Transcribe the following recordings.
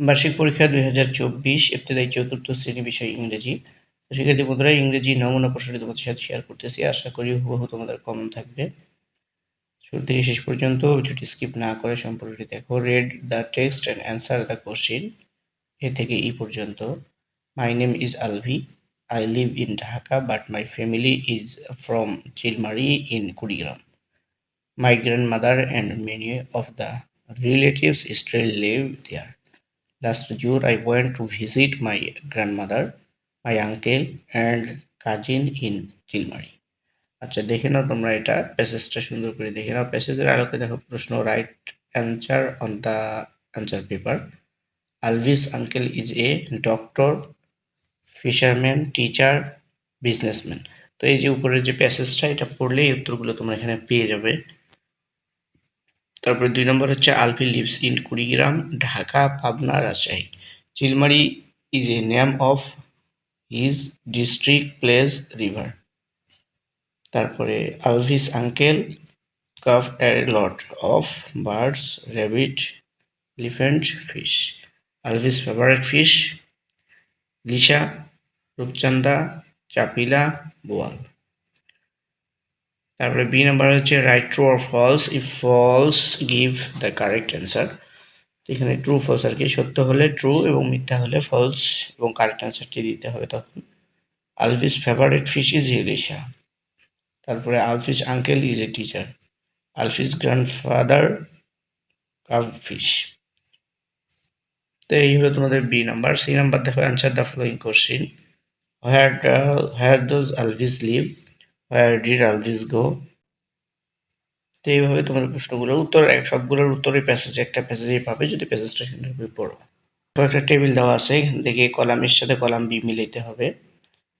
বার্ষিক পরীক্ষা দুই হাজার চব্বিশ, ইবতেদায়ী চতুর্থ শ্রেণি বিষয় ইংরেজি। শিক্ষার্থী বন্ধুরা, ইংরেজি নমুনা প্রশ্নটি তোমাদের সাথে শেয়ার করতেছি। আশা করি হুবহু তোমাদের কমন থাকবে। শুরু থেকে শেষ পর্যন্ত ভিডিওটি স্কিপ না করে সম্পর্কটি দেখো। Read the text and answer the question A থেকে ই পর্যন্ত। My name is Alvi I live in Dhaka but my family is from Chilmari in Kurigram my grand mother and many of the relatives still live there Last June, I went to visit my grandmother, my uncle, and cousin in Chilmari. আচ্ছা দেখে নাও তোমরা এটা প্যাসেজটা সুন্দর করে দেখে নাও। প্যাসেজের আলোকে দেখো প্রশ্ন write answer on the answer paper Alvi's uncle is a doctor fisherman teacher businessman তো এই যে উপরের যে প্যাসেজটা এটা পড়লে উত্তরগুলো তোমরা এখানে পেয়ে যাবে। তারপরে দুই নম্বর হচ্ছে Alvi lives in Kurigram, Dhaka, Pabna, Rajshahi. Chilmari is a name of his district place river তারপরে Alvi's uncle caught a lot of birds rabbit elephant fish Alvi's favourite fish ilish rupchanda chapila, boal. তারপরে B number হচ্ছে write true or false if false give the correct answer এখানে true false আর কি, সত্য হলে true এবং মিথ্যা হলে ফলস এবং কারেক্ট অ্যান্সারটি দিতে হবে তখন। Alvi's favourite fish is ilish তারপরে Alvi's uncle is a teacher Alvi's grandfather caught fish তো এই হলো তোমাদের বি নাম্বার সি নাম্বার দেখো answer the following question where where does Alvi live where did Alvi go তো এইভাবে তোমার প্রশ্নগুলোর উত্তর সবগুলোর উত্তরই প্যাসেজ একটা প্যাসেজেই পাবে যদি প্যাসেজটা সুন্দরভাবে পড়ো। একটা টেবিল দেওয়া আছে, এখান থেকে কলামের সাথে কলাম বি মিলাইতে হবে।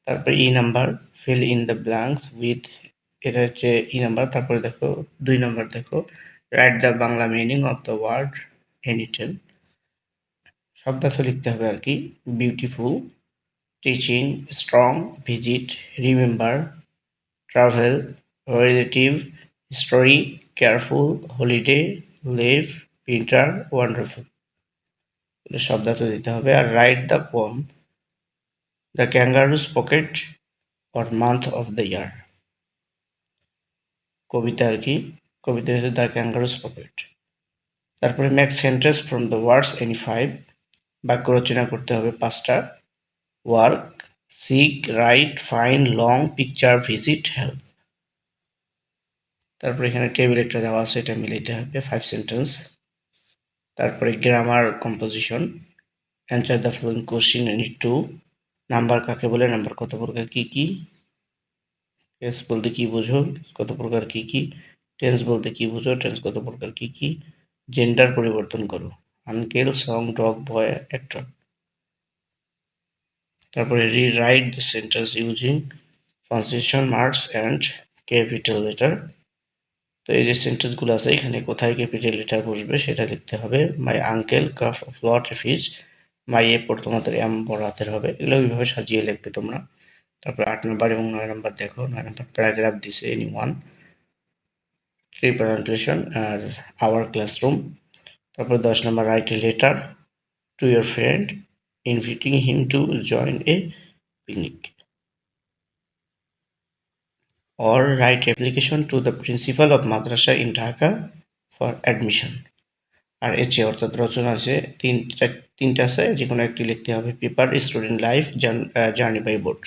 তারপরে E number fill in the blanks with এটা হচ্ছে ই নাম্বার তারপরে দেখো, দুই নাম্বার দেখো। Write the Bangla meaning of the word any ten শব্দার্থ লিখতে হবে আর কি beautiful teaching strong visit remember travel relative story careful holiday leave winter wonderful শব্দার্থ দিতে হবে। আর write the poem the kangaroo's pocket or month of the year কবিতা আর কি? কবিতা হচ্ছে দ্য ক্যাঙ্গারুস পকেট তারপরে make sentence from the words any five বাক্য রচনা করতে হবে পাঁচটা। Work sick write fine long picture visit help তারপরে এখানে টেবিল একটা দেওয়া আছে, এটা মিলাইতে হবে ফাইভ সেন্টেন্স তারপরে grammar composition answer the following question any two number কাকে বলে নাম্বার কত প্রকার, কি কি? কেস বলতে কি বোঝো, কত প্রকার, কি কি? টেন্স বলতে কি বোঝো টেন্স কত প্রকার, কি কি? জেন্ডার পরিবর্তন করো। Uncle son dog boy actor তারপরে rewrite the sentence using translation marks and capital letter তো এই যে সেন্টেন্সগুলো আছে, এখানে কোথায় ক্যাপিটাল লেটার বসবে সেটা লিখতে হবে মাই আঙ্কেল কাফ অফ লট ফিজ মাই এ প্রথমাতের এম বড় হাতের হবে। এগুলো ওইভাবে সাজিয়ে লিখবে তোমরা। তারপরে আট নম্বর এবং নয় নম্বর দেখো, নয় নম্বর প্যারাগ্রাফ দিছে এনি ওয়ান রিপ্রেজেন্টেশন আর আওয়ার ক্লাসরুম তারপর দশ number write a letter to your friend inviting him to join a picnic or write application to the principal of madrasa in Dhaka for admission আর এছে অর্থাৎ রচনা আছে তিনটা তিনটা আছে যে কোনো একটি লিখতে হবে paper student life journey by board